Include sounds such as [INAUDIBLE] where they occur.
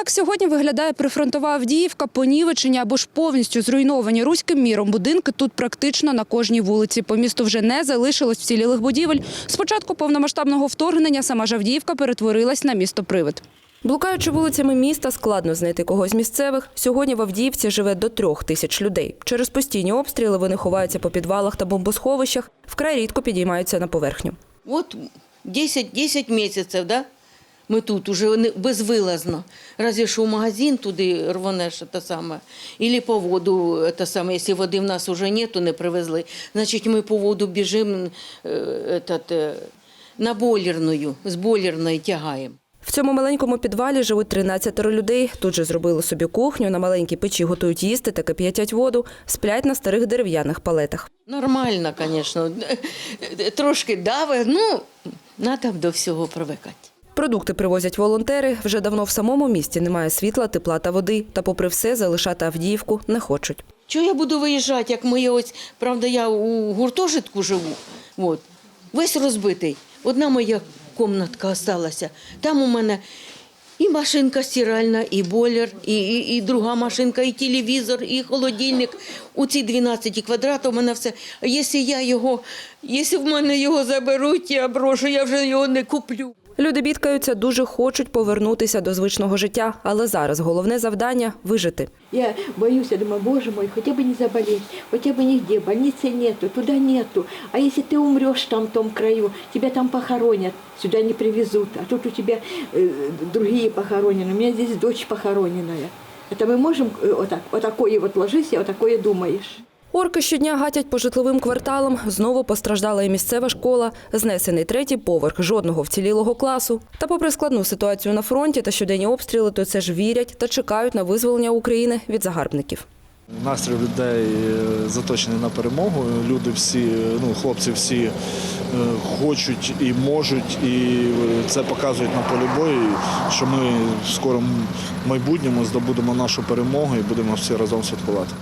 Так сьогодні виглядає прифронтова Авдіївка, понівечені або ж повністю зруйновані руським міром. Будинки тут практично на кожній вулиці. По місту вже не залишилось вцілілих будівель. Спочатку повномасштабного вторгнення сама ж Авдіївка перетворилась на місто-привид. Блукаючи вулицями міста, складно знайти когось місцевих. Сьогодні в Авдіївці живе до трьох тисяч людей. Через постійні обстріли вони ховаються по підвалах та бомбосховищах, вкрай рідко підіймаються на поверхню. Вот 10, 10 месяцев, да? Ми тут уже безвилазно. Разве що в магазин туди рванеш те саме. Ілі по воду те саме. Якщо води в нас вже нету, не привезли, значить ми по воду біжимо е, е, на бойлерную, з бойлерної тягаємо. В цьому маленькому підвалі живуть 13 людей. Тут же зробили собі кухню, на маленькій печі готують їсти та кип'ятять воду, сплять на старих дерев'яних палетах. Нормально, звісно. [LAUGHS] Трошки дави, ну, треба до всього привикати. Продукти привозять волонтери. Вже давно в самому місті немає світла, тепла та води. Та, попри все, залишати Авдіївку не хочуть. Чого я буду виїжджати, як моє ось, правда, я у гуртожитку живу, от, весь розбитий. Одна моя кімнатка залишилася. Там у мене і машинка стиральна, і бойлер, і, і, і друга машинка, і телевізор, і холодильник. У ці 12 квадратів у мене все. Якщо я його, якщо в мене його заберуть, я брошу, я вже його не куплю. Люди бідкаються, дуже хочуть повернутися до звичного життя, але зараз головне завдання вижити. Я боюсь, я думаю, боже мой, хотя бы не заболеть, хотя бы нигде, больницы нету, туда нету. А если ты умрешь там, в том краю, тебя там похоронят, сюда не привезут, а тут у тебя э, другие похоронены. У меня здесь дочь похороненная. Это мы можем э, вот так, вот такое вот Орки щодня гатять по житловим кварталам. Знову постраждала і місцева школа, знесений третій поверх, жодного вцілілого класу. Та попри складну ситуацію на фронті та щоденні обстріли, то це ж вірять та чекають на визволення України від загарбників. Настрій людей е, заточений на перемогу. Люди всі, е, ну хлопці всі е, хочуть і можуть, і це показують на полі бою, що ми в скорому майбутньому здобудемо нашу перемогу і будемо всі разом святкувати.